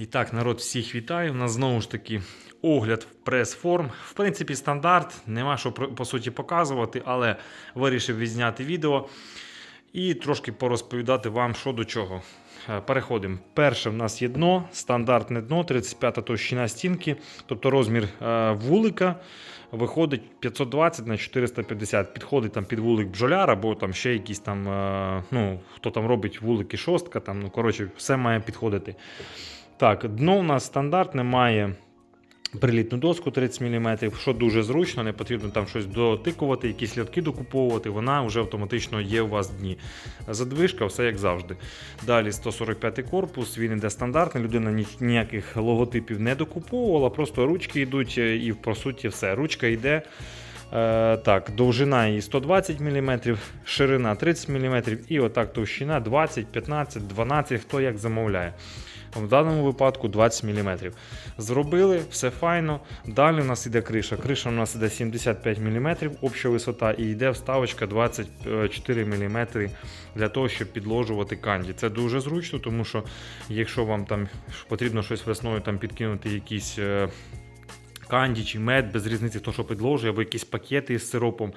І так, народ, всіх вітаю. У нас знову ж таки огляд прес-форм. В принципі, стандарт, нема що по суті показувати, але вирішив відзняти відео і трошки порозповідати вам, що до чого. Е, Переходимо. Перше в нас є дно, стандартне дно, 35 товщина стінки, тобто розмір е, вулика виходить 520 на 450. Підходить там під вулик бджоляр або там ще якісь там, е, ну, хто там робить вулики шостка, там, ну, коротше, все має підходити. Так, дно у нас стандартне має прилітну доску 30 мм, що дуже зручно, не потрібно там щось дотикувати, якісь лятки докуповувати, вона вже автоматично є у вас в дні. Задвижка, все як завжди. Далі 145 корпус, він іде стандартний, людина ніяких логотипів не докуповувала, просто ручки йдуть е, і по суті все. Ручка йде. Е, так, довжина її 120 мм, ширина 30 мм і отак товщина 20, 15, 12, хто як замовляє. В даному випадку 20 мм. Зробили, все файно. Далі у нас іде криша. Криша у нас іде 75 мм, обща висота, і йде вставочка 24 мм для того, щоб підложувати канді. Це дуже зручно, тому що якщо вам там потрібно щось весною там підкинути якісь. Е, Канді чи мед без різниці, хто що підложує, або якісь пакети з сиропом,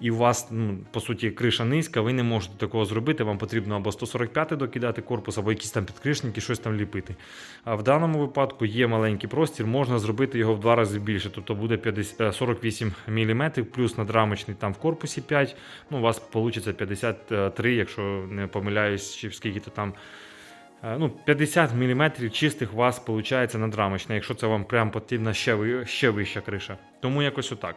і у вас, ну, по суті, криша низька, ви не можете такого зробити. Вам потрібно або 145 докидати корпус, або якісь там підкришники, щось там ліпити. А в даному випадку є маленький простір, можна зробити його в два рази більше, тобто буде 50, е, 48 мм, плюс надрамочний там в корпусі 5. Ну, у вас вийде 53, якщо не помиляюсь, чи скільки то там. Е, Ну, 50 мм чистих у вас виходить надрамочна, якщо це вам прям потрібна ще, ще вища криша. Тому якось отак.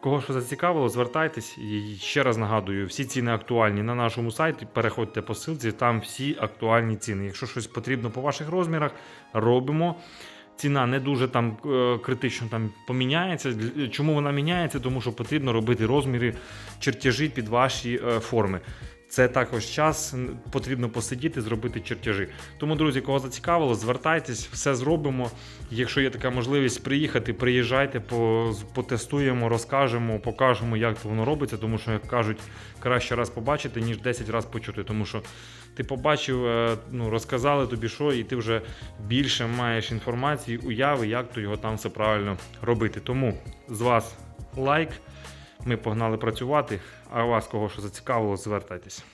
Кого що зацікавило, звертайтесь. І ще раз нагадую, всі ціни актуальні на нашому сайті. Переходьте по ссылці, там всі актуальні ціни. Якщо щось потрібно по ваших розмірах, робимо. Ціна не дуже там е, критично там поміняється. Чому вона міняється? Тому що потрібно робити розміри, чертежі під ваші е, форми. Це також час, потрібно посидіти, зробити чертежі. Тому, друзі, кого зацікавило, звертайтесь, все зробимо. Якщо є така можливість приїхати, приїжджайте, потестуємо, розкажемо, покажемо, як воно робиться. Тому що, як кажуть, краще раз побачити, ніж 10 разів почути. Тому що ти побачив, е, ну, розказали тобі, що, і ти вже більше маєш інформації, уяви, як то його там все правильно робити. Тому з вас лайк. Ми погнали працювати, а вас, кого що зацікавило, звертайтесь.